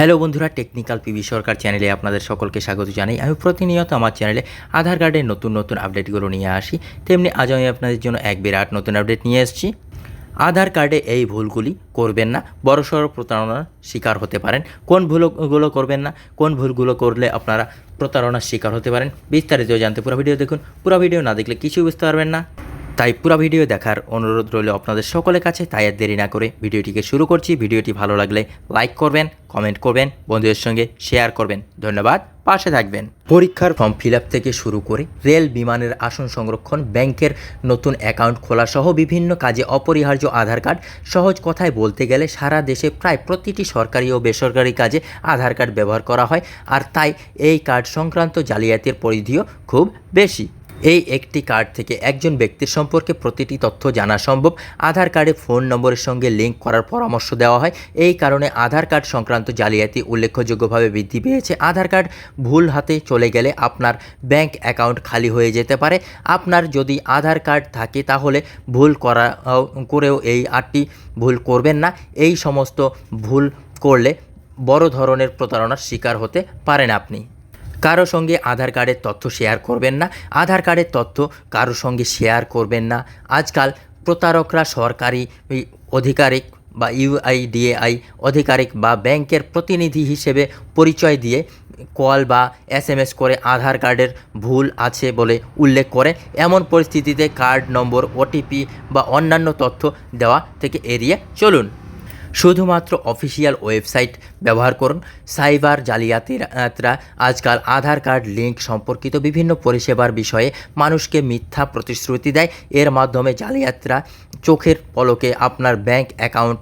Hello বন্ধুরা, technical PB সরকার চ্যানেলে আপনাদের সকলকে স্বাগত জানাই। আমি প্রতিনিয়ত আমার চ্যানেলে আধার কার্ডের নতুন নতুন আপডেটগুলো নিয়ে আসি। তেমনি আজ আমি আপনাদের জন্য এক বিরাট নতুন আপডেট নিয়ে এসেছি। আধার কার্ডে এই ভুলগুলি করবেন না বড়সড় প্রতারণার শিকার হতে পারেন। কোন ভুলগুলো করবেন না, কোন ভুলগুলো করলে আপনারা প্রতারণার শিকার হতে পারেন, বিস্তারিত জানতে পুরো ভিডিও দেখুন। পুরো ভিডিও না দেখলে কিছু বুঝতে পারবেন না। তাই পুরো ভিডিও দেখার অনুরোধ রইল আপনাদের সকলের কাছে। তাই আর দেরি না করে ভিডিওটিকে শুরু করছি। ভিডিওটি ভালো লাগলে লাইক করবেন, কমেন্ট করবেন, বন্ধুদের সঙ্গে শেয়ার করবেন। ধন্যবাদ। পাশে থাকবেন। পরীক্ষার ফর্ম ফিল থেকে শুরু করে রেল বিমানের আসন সংরক্ষণ, ব্যাংকের নতুন অ্যাকাউন্ট খোলা সহ বিভিন্ন কাজে অপরিহার্য আধার কার্ড, সহজ কথায় বলতে গেলে সারা দেশে প্রায় প্রতিটি সরকারি ও বেসরকারি কাজে আধার কার্ড ব্যবহার করা হয়। আর তাই এই কার্ড সংক্রান্ত জালিয়াতির পরিধিও খুব বেশি। এই একটি কার্ড থেকে একজন ব্যক্তির সম্পর্কে প্রতিটি তথ্য জানা সম্ভব। আধার কার্ডে ফোন নম্বরের সঙ্গে লিঙ্ক করার পরামর্শ দেওয়া হয়। এই কারণে আধার কার্ড সংক্রান্ত জালিয়াতি উল্লেখযোগ্যভাবে বৃদ্ধি পেয়েছে। আধার কার্ড ভুল হাতে চলে গেলে আপনার ব্যাংক অ্যাকাউন্ট খালি হয়ে যেতে পারে। আপনার যদি আধার কার্ড থাকে তাহলে ভুল করা করেও এই আটটি ভুল করবেন না। এই সমস্ত ভুল করলে বড় ধরনের প্রতারণার শিকার হতে পারেন আপনি। কারও সঙ্গে আধার কার্ডের তথ্য শেয়ার করবেন না, আধার কার্ডের তথ্য কারও সঙ্গে শেয়ার করবেন না। আজকাল প্রতারকরা সরকারি আধিকারিক বা ইউআইডিএআই আধিকারিক বা ব্যাংকের প্রতিনিধি হিসেবে পরিচয় দিয়ে কল বা এসএমএস করে আধার কার্ডের ভুল আছে বলে উল্লেখ করে এমন পরিস্থিতিতে কার্ড নম্বর, ওটিপি বা অন্যান্য তথ্য দেওয়া থেকে এড়িয়ে চলুন। শুধুমাত্র অফিসিয়াল ওয়েবসাইট ব্যবহার করুন। সাইবার জালিয়াতিরা আজকাল আধার কার্ড লিঙ্ক সম্পর্কিত বিভিন্ন পরিষেবার বিষয়ে মানুষকে মিথ্যা প্রতিশ্রুতি দেয়। এর মাধ্যমে জালিয়াতরা চোখের পলকে আপনার ব্যাংক অ্যাকাউন্ট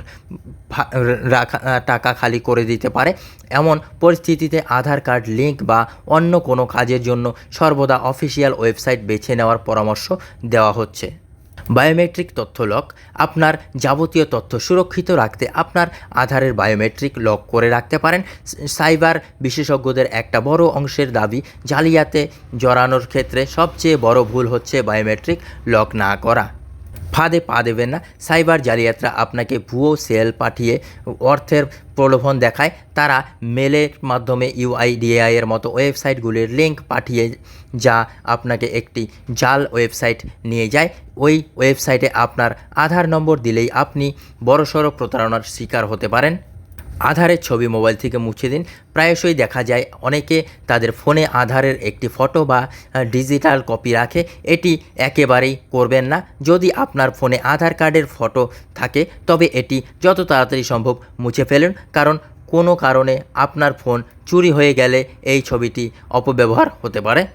রাখা, টাকা খালি করে দিতে পারে। এমন পরিস্থিতিতে আধার কার্ড লিঙ্ক বা অন্য কোনো কাজের জন্য সর্বদা অফিসিয়াল ওয়েবসাইট বেছে নেওয়ার পরামর্শ দেওয়া হচ্ছে। বায়োমেট্রিক তথ্য লক আপনার যাবতীয় তথ্য সুরক্ষিত রাখতে আপনার আধারের বায়োমেট্রিক লক করে রাখতে পারেন। সাইবার বিশেষজ্ঞদের একটা বড় অংশের দাবি, জালিয়াতে জড়ানোর ক্ষেত্রে সবচেয়ে বড় ভুল হচ্ছে বায়োমেট্রিক লক না করা। ফাঁদে পা দেবেন না। সাইবার জালিয়াতরা আপনাকে ভুয়ো সেল পাঠিয়ে অর্থের প্রলোভন দেখায়। তারা মেলের মাধ্যমে ইউআইডিএআই এর মতো ওয়েবসাইটগুলির লিঙ্ক পাঠিয়ে যা আপনাকে একটি জাল ওয়েবসাইট নিয়ে যায়। ওই ওয়েবসাইটে আপনার আধার নম্বর দিলেই আপনি বড়সড় প্রতারণার শিকার হতে পারেন। আধারের ছবি মোবাইল থেকে মুছে দিন। প্রায়শই দেখা যায় অনেকে তাদের ফোনে আধারের একটি ফটো বা ডিজিটাল কপি রাখে। এটি একেবারেই করবেন না। যদি আপনার ফোনে আধার কার্ডের ফটো থাকে, তবে এটি যত তাড়াতাড়ি সম্ভব মুছে ফেলুন। কারণ কোনো কারণে আপনার ফোন চুরি হয়ে গেলে এই ছবিটি অপব্যবহার হতে পারে।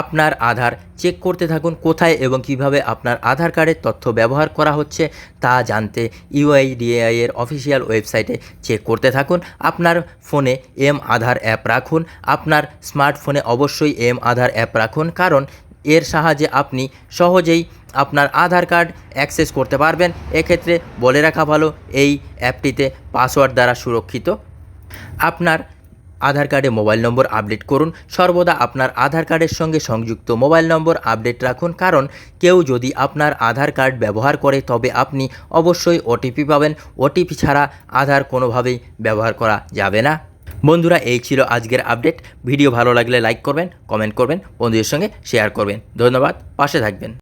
আপনার আধার চেক করতে থাকুন কোথায় এবং কীভাবে আপনার আধার কার্ডের তথ্য ব্যবহার করা হচ্ছে তা জানতে ইউআইডিএআই এর অফিসিয়াল ওয়েবসাইটে চেক করতে থাকুন। আপনার ফোনে এম আধার অ্যাপ রাখুন। আপনার স্মার্টফোনে অবশ্যই এম আধার অ্যাপ রাখুন কারণ এর সাহায্যে আপনি সহজেই আপনার আধার কার্ড অ্যাক্সেস করতে পারবেন। এক্ষেত্রে বলে রাখা ভালো, এই অ্যাপটিতে পাসওয়ার্ড দ্বারা সুরক্ষিত। আপনার আধার কার্ডে মোবাইল নম্বর আপডেট করুন। সর্বদা আপনার আধার কার্ডের সঙ্গে সংযুক্ত মোবাইল নম্বর আপডেট রাখুন। কারণ কেউ যদি আপনার আধার কার্ড ব্যবহার করে, তবে আপনি অবশ্যই ওটিপি পাবেন। ওটিপি ছাড়া আধার কোনোভাবেই ব্যবহার করা যাবে না। বন্ধুরা, এই ছিল আজকের আপডেট। ভিডিও ভালো লাগলে লাইক করবেন, কমেন্ট করবেন, বন্ধুদের সঙ্গে শেয়ার করবেন। ধন্যবাদ, পাশে থাকবেন।